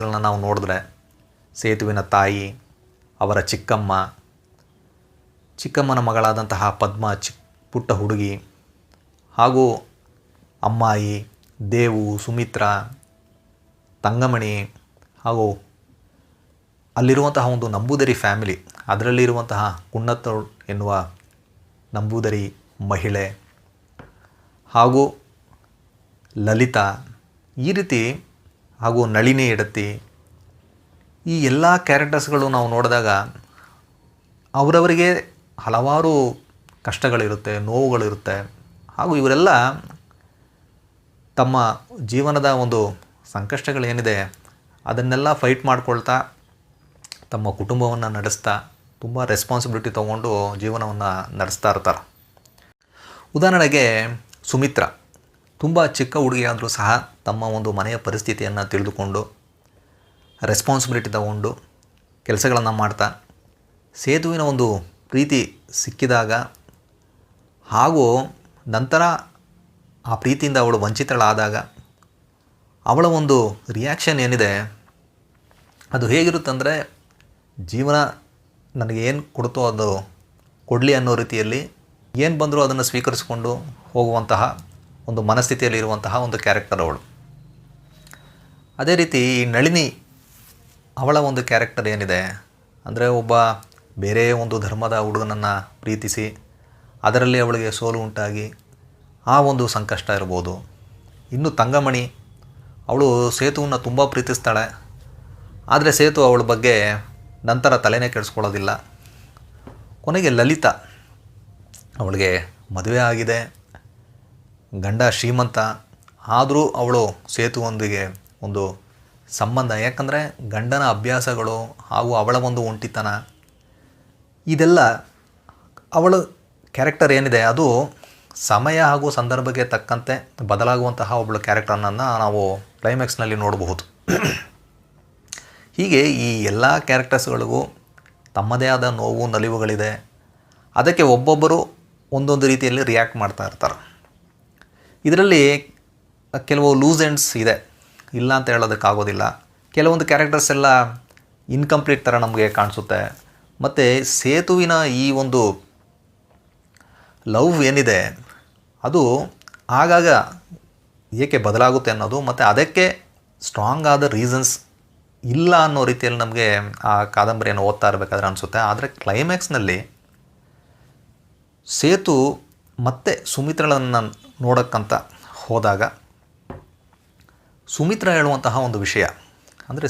ನಾವು ನೋಡಿದ್ರೆ ಸೇತುವಿನ ತಾಯಿ, ಅವರ ಚಿಕ್ಕಮ್ಮ, ಚಿಕ್ಕಮ್ಮನ ಮಗಳಾದಂತಹ ಪದ್ಮ ಚಿಕ್ಕ ಪುಟ್ಟ ಹುಡುಗಿ ಹಾಗೂ ಅಮ್ಮಾಯಿ, ದೇವು, ಸುಮಿತ್ರ, ತಂಗಮಣಿ ಹಾಗೂ ಅಲ್ಲಿರುವಂತಹ ಒಂದು ನಂಬೂದರಿ ಫ್ಯಾಮಿಲಿ, ಅದರಲ್ಲಿರುವಂತಹ ಕುನ್ನತ ಎನ್ನುವ ನಂಬೂದರಿ ಮಹಿಳೆ ಹಾಗೂ ಲಲಿತಾ ಈ ರೀತಿ ಹಾಗೂ ನಳಿನಿ ಎಡತಿ ಈ ಎಲ್ಲ ಕ್ಯಾರೆಕ್ಟರ್ಸ್ಗಳು ನಾವು ನೋಡಿದಾಗ ಅವರವರಿಗೆ ಹಲವಾರು ಕಷ್ಟಗಳಿರುತ್ತೆ, ನೋವುಗಳಿರುತ್ತೆ. ಹಾಗೂ ಇವರೆಲ್ಲ ತಮ್ಮ ಜೀವನದ ಒಂದು ಸಂಕಷ್ಟಗಳೇನಿದೆ, ಅದನ್ನೆಲ್ಲ ಫೈಟ್ ಮಾಡ್ಕೊಳ್ತಾ, ತಮ್ಮ ಕುಟುಂಬವನ್ನು ನಡೆಸ್ತಾ, ತುಂಬ ರೆಸ್ಪಾನ್ಸಿಬಿಲಿಟಿ ತೊಗೊಂಡು ಜೀವನವನ್ನು ನಡೆಸ್ತಾ ಇರ್ತಾರೆ. ಉದಾಹರಣೆಗೆ ಸುಮಿತ್ರ. ತುಂಬ ಚಿಕ್ಕ ಹುಡುಗಿಯಾದರೂ ಸಹ ತಮ್ಮ ಒಂದು ಮನೆಯ ಪರಿಸ್ಥಿತಿಯನ್ನು ತಿಳಿದುಕೊಂಡು ರೆಸ್ಪಾನ್ಸಿಬಿಲಿಟಿ ತಗೊಂಡು ಕೆಲಸಗಳನ್ನು ಮಾಡ್ತಾ ಸೇತುವಿನ ಒಂದು ಪ್ರೀತಿ ಸಿಕ್ಕಿದಾಗ, ಹಾಗೂ ನಂತರ ಆ ಪ್ರೀತಿಯಿಂದ ಅವಳು ವಂಚಿತಳಾದಾಗ, ಅವಳ ಒಂದು ರಿಯಾಕ್ಷನ್ ಏನಿದೆ, ಅದು ಹೇಗಿರುತ್ತಂದರೆ, ಜೀವನ ನನಗೆ ಏನು ಕೊಡ್ತೋ ಅದು ಕೊಡಲಿ ಅನ್ನೋ ರೀತಿಯಲ್ಲಿ, ಏನು ಬಂದರೂ ಅದನ್ನು ಸ್ವೀಕರಿಸಿಕೊಂಡು ಹೋಗುವಂತಹ ಒಂದು ಮನಸ್ಥಿತಿಯಲ್ಲಿ ಇರುವಂತಹ ಒಂದು ಕ್ಯಾರೆಕ್ಟರ್ ಅವಳು. ಅದೇ ರೀತಿ ಈ ನಳಿನಿ ಅವಳ ಒಂದು ಕ್ಯಾರೆಕ್ಟರ್ ಏನಿದೆ? ಅಂದರೆ ಒಬ್ಬ ಬೇರೆ ಒಂದು ಧರ್ಮದ ಹುಡುಗನನ್ನು ಪ್ರೀತಿಸಿ, ಅದರಲ್ಲಿ ಅವಳಿಗೆ ಸೋಲು ಉಂಟಾಗಿ ಆ ಒಂದು ಸಂಕಷ್ಟ ಇರ್ಬೋದು. ಇನ್ನು ತಂಗಮಣಿ, ಅವಳು ಸೇತುವನ್ನು ತುಂಬ ಪ್ರೀತಿಸ್ತಾಳೆ. ಆದರೆ ಸೇತು ಅವಳ ಬಗ್ಗೆ ನಂತರ ತಲೆನೇ ಕೆಡಿಸ್ಕೊಳ್ಳೋದಿಲ್ಲ. ಕೊನೆಗೆ ಲಲಿತಾ ಅವಳಿಗೆ ಮದುವೆ ಆಗಿದೆ. ಗಂಡ ಶ್ರೀಮಂತ, ಆದರೂ ಅವಳು ಸೇತುವೊಂದಿಗೆ ಒಂದು ಸಂಬಂಧ. ಯಾಕಂದರೆ ಗಂಡನ ಅಭ್ಯಾಸಗಳು ಹಾಗೂ ಅವಳ ಒಂದು ಒಂಟಿತನ, ಇದೆಲ್ಲ ಅವಳ ಕ್ಯಾರೆಕ್ಟರ್ ಏನಿದೆ, ಅದು ಸಮಯ ಹಾಗೂ ಸಂದರ್ಭಕ್ಕೆ ತಕ್ಕಂತೆ ಬದಲಾಗುವಂತಹ ಒಬ್ಬಳು ಕ್ಯಾರೆಕ್ಟರ್ನನ್ನು ನಾವು ಕ್ಲೈಮ್ಯಾಕ್ಸ್ನಲ್ಲಿ ನೋಡಬಹುದು. ಹೀಗೆ ಈ ಎಲ್ಲ ಕ್ಯಾರೆಕ್ಟರ್ಸ್ಗಳಿಗೂ ತಮ್ಮದೇ ಆದ ನೋವು, ನಲಿವುಗಳಿದೆ. ಅದಕ್ಕೆ ಒಬ್ಬೊಬ್ಬರು ಒಂದೊಂದು ರೀತಿಯಲ್ಲಿ ರಿಯಾಕ್ಟ್ ಮಾಡ್ತಾ ಇರ್ತಾರೆ. ಇದರಲ್ಲಿ ಕೆಲವು ಲೂಸ್ ಎಂಡ್ಸ್ ಇದೆ. ಇಲ್ಲ ಅಂತ ಹೇಳೋದಕ್ಕಾಗೋದಿಲ್ಲ. ಕೆಲವೊಂದು ಕ್ಯಾರೆಕ್ಟರ್ಸ್ ಎಲ್ಲ ಇನ್ಕಂಪ್ಲೀಟ್ ಥರ ನಮಗೆ ಕಾಣಿಸುತ್ತೆ. ಮತ್ತು ಸೇತುವಿನ ಈ ಒಂದು ಲವ್ ಏನಿದೆ, ಅದು ಆಗಾಗ ಏಕೆ ಬದಲಾಗುತ್ತೆ ಅನ್ನೋದು ಮತ್ತು ಅದಕ್ಕೆ ಸ್ಟ್ರಾಂಗ್ ಆದ ರೀಸನ್ಸ್ ಇಲ್ಲ ಅನ್ನೋ ರೀತಿಯಲ್ಲಿ ನಮಗೆ ಆ ಕಾದಂಬರಿಯನ್ನು ಓದ್ತಾ ಇರಬೇಕಾದ್ರೆ ಅನಿಸುತ್ತೆ. ಆದರೆ ಕ್ಲೈಮ್ಯಾಕ್ಸ್ನಲ್ಲಿ ಸೇತು ಮತ್ತೆ ಸುಮಿತ್ರಳನ್ನು ನೋಡೋಕ್ಕಂತ ಹೋದಾಗ ಸುಮಿತ್ರ ಹೇಳುವಂತಹ ಒಂದು ವಿಷಯ. ಅಂದರೆ